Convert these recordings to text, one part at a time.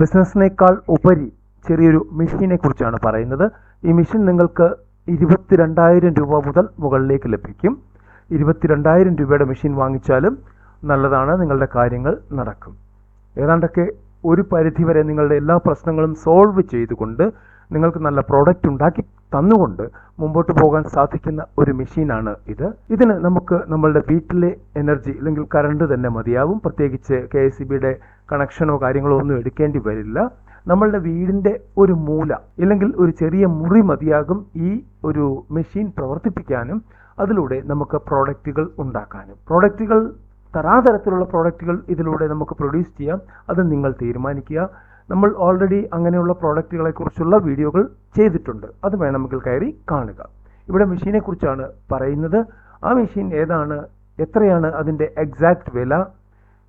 ബിസിനസ്സിനേക്കാൾ ഉപരി ചെറിയൊരു മെഷീനെ കുറിച്ചാണ് പറയുന്നത്. ഈ മെഷീൻ നിങ്ങൾക്ക് ഇരുപത്തിരണ്ടായിരം രൂപ മുതൽ മുകളിലേക്ക് ലഭിക്കും. ഇരുപത്തിരണ്ടായിരം രൂപയുടെ മെഷീൻ വാങ്ങിച്ചാലും നല്ലതാണ് നിങ്ങളുടെ കാര്യങ്ങൾ നടക്കും. ഏതാണ്ടൊക്കെ ഒരു പരിധിവരെ നിങ്ങളുടെ എല്ലാ പ്രശ്നങ്ങളും സോൾവ് ചെയ്തുകൊണ്ട് നിങ്ങൾക്ക് നല്ല പ്രോഡക്റ്റ് ഉണ്ടാക്കി തന്നുകൊണ്ട് മുമ്പോട്ട് പോകാൻ സാധിക്കുന്ന ഒരു മെഷീനാണ് ഇത്. ഇതിന് നമുക്ക് നമ്മളുടെ വീട്ടിലെ എനർജി അല്ലെങ്കിൽ കറണ്ട് തന്നെ മതിയാവും. പ്രത്യേകിച്ച് കെ എസ് സി ബിയുടെ കണക്ഷനോ കാര്യങ്ങളോ ഒന്നും എടുക്കേണ്ടി വരില്ല. നമ്മളുടെ വീടിന്റെ ഒരു മൂല ഇല്ലെങ്കിൽ ഒരു ചെറിയ മുറി മതിയാകും ഈ ഒരു മെഷീൻ പ്രവർത്തിപ്പിക്കാനും അതിലൂടെ നമുക്ക് പ്രോഡക്റ്റുകൾ ഉണ്ടാക്കാനും. പ്രോഡക്റ്റുകൾ തരാതരത്തിലുള്ള പ്രോഡക്റ്റുകൾ ഇതിലൂടെ നമുക്ക് പ്രൊഡ്യൂസ് ചെയ്യാം. അത് നിങ്ങൾ തീരുമാനിക്കുക. നമ്മൾ ഓൾറെഡി അങ്ങനെയുള്ള പ്രോഡക്റ്റുകളെ കുറിച്ചുള്ള വീഡിയോകൾ ചെയ്തിട്ടുണ്ട്. അത് വേണമെങ്കിൽ കയറി കാണുക. ഇവിടെ മെഷീനെ കുറിച്ചാണ് പറയുന്നത്. ആ മെഷീൻ ഏതാണ്? എത്രയാണ് അതിന്റെ എക്സാക്റ്റ് വില?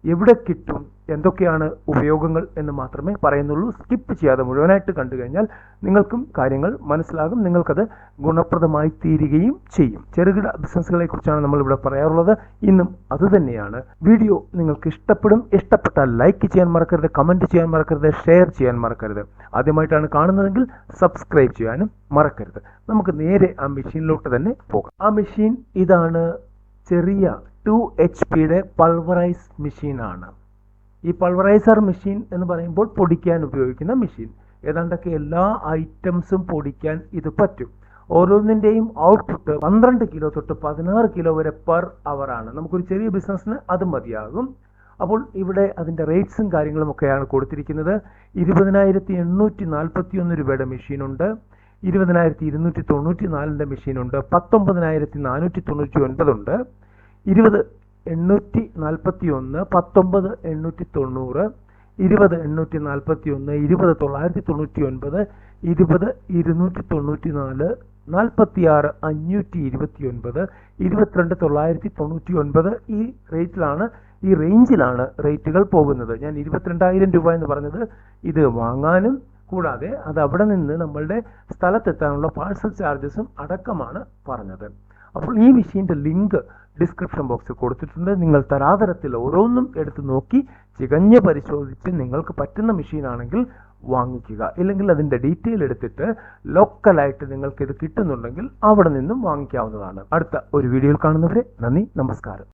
എവിടെ കിട്ടും എന്തൊക്കെയാണ് ഉപയോഗങ്ങൾ എന്ന് മാത്രമേ പറയുന്നുള്ളൂ. സ്കിപ്പ് ചെയ്യാതെ മുഴുവനായിട്ട് കണ്ടു കഴിഞ്ഞാൽ നിങ്ങൾക്കും കാര്യങ്ങൾ മനസ്സിലാകും. നിങ്ങൾക്കത് ഗുണപ്രദമായി തീരുകയും ചെയ്യും. ചെറുകിട ബിസിനസ്സുകളെ കുറിച്ചാണ് നമ്മൾ ഇവിടെ പറയാറുള്ളത്. ഇന്നും അത് തന്നെയാണ്. വീഡിയോ നിങ്ങൾക്ക് ഇഷ്ടപ്പെടും. ഇഷ്ടപ്പെട്ടാൽ ലൈക്ക് ചെയ്യാൻ മറക്കരുത് കമന്റ് ചെയ്യാൻ മറക്കരുത് ഷെയർ ചെയ്യാൻ മറക്കരുത്. ആദ്യമായിട്ടാണ് കാണുന്നതെങ്കിൽ സബ്സ്ക്രൈബ് ചെയ്യാനും മറക്കരുത്. നമുക്ക് നേരെ ആ മെഷീനിലോട്ട് തന്നെ പോകാം. ആ മെഷീൻ ഇതാണ് ചെറിയ ടു എച്ച് പിയുടെ പൾവറൈസ് മെഷീനാണ് ഈ പൾവറൈസർ മെഷീൻ എന്ന് പറയുമ്പോൾ പൊടിക്കാൻ ഉപയോഗിക്കുന്ന മെഷീൻ ഏതാണ്ടൊക്കെ എല്ലാ ഐറ്റംസും പൊടിക്കാൻ ഇത് പറ്റും. ഓരോന്നിന്റെയും ഔട്ട്പുട്ട് പന്ത്രണ്ട് കിലോ തൊട്ട് പതിനാറ് കിലോ വരെ പെർ അവർ ആണ്. നമുക്കൊരു ചെറിയ ബിസിനസ്സിന് അത് മതിയാകും. അപ്പോൾ ഇവിടെ അതിന്റെ റേറ്റ്സും കാര്യങ്ങളും ഒക്കെയാണ് കൊടുത്തിരിക്കുന്നത്. ഇരുപതിനായിരത്തി എണ്ണൂറ്റി നാൽപ്പത്തി ഒന്ന് രൂപയുടെ മെഷീനുണ്ട് ഇരുപതിനായിരത്തി ഇരുന്നൂറ്റി തൊണ്ണൂറ്റി നാലിന്റെ മെഷീനുണ്ട് പത്തൊമ്പതിനായിരത്തി നാനൂറ്റി തൊണ്ണൂറ്റി ഒൻപതുണ്ട് ഇരുപത് എണ്ണൂറ്റി നാൽപ്പത്തി ഒന്ന് പത്തൊമ്പത് എണ്ണൂറ്റി തൊണ്ണൂറ് ഇരുപത് എണ്ണൂറ്റി നാൽപ്പത്തി ഒന്ന് ഇരുപത് തൊള്ളായിരത്തി തൊണ്ണൂറ്റി ഒൻപത് ഇരുപത് ഇരുന്നൂറ്റി തൊണ്ണൂറ്റി നാല് നാൽപ്പത്തി ആറ് അഞ്ഞൂറ്റി ഇരുപത്തി ഒൻപത് ഇരുപത്തിരണ്ട് തൊള്ളായിരത്തി തൊണ്ണൂറ്റി ഒൻപത് ഈ റേറ്റിലാണ് ഈ റേഞ്ചിലാണ് റേറ്റുകൾ പോകുന്നത്. ഞാൻ ഇരുപത്തിരണ്ടായിരം രൂപ എന്ന് പറഞ്ഞത് ഇത് വാങ്ങാനും കൂടാതെ അത് അവിടെ നിന്ന് നമ്മളുടെ സ്ഥലത്തെത്താനുള്ള പാഴ്സൽ ചാർജസും അടക്കമാണ് പറഞ്ഞത്. അപ്പോൾ ഈ മെഷീന്റെ ലിങ്ക് ഡിസ്ക്രിപ്ഷൻ ബോക്സിൽ കൊടുത്തിട്ടുണ്ട്. നിങ്ങൾ തരാതരത്തിൽ ഓരോന്നും എടുത്ത് നോക്കി ചികഞ്ഞ് പരിശോധിച്ച് നിങ്ങൾക്ക് പറ്റുന്ന മെഷീനാണെങ്കിൽ വാങ്ങിക്കുക. ഇല്ലെങ്കിൽ അതിന്റെ ഡീറ്റെയിൽ എടുത്തിട്ട് ലോക്കലായിട്ട് നിങ്ങൾക്ക് ഇത് കിട്ടുന്നുണ്ടെങ്കിൽ അവിടെ നിന്നും വാങ്ങിക്കാവുന്നതാണ്. അടുത്ത ഒരു വീഡിയോയിൽ കാണുന്നവരെ നന്ദി നമസ്കാരം.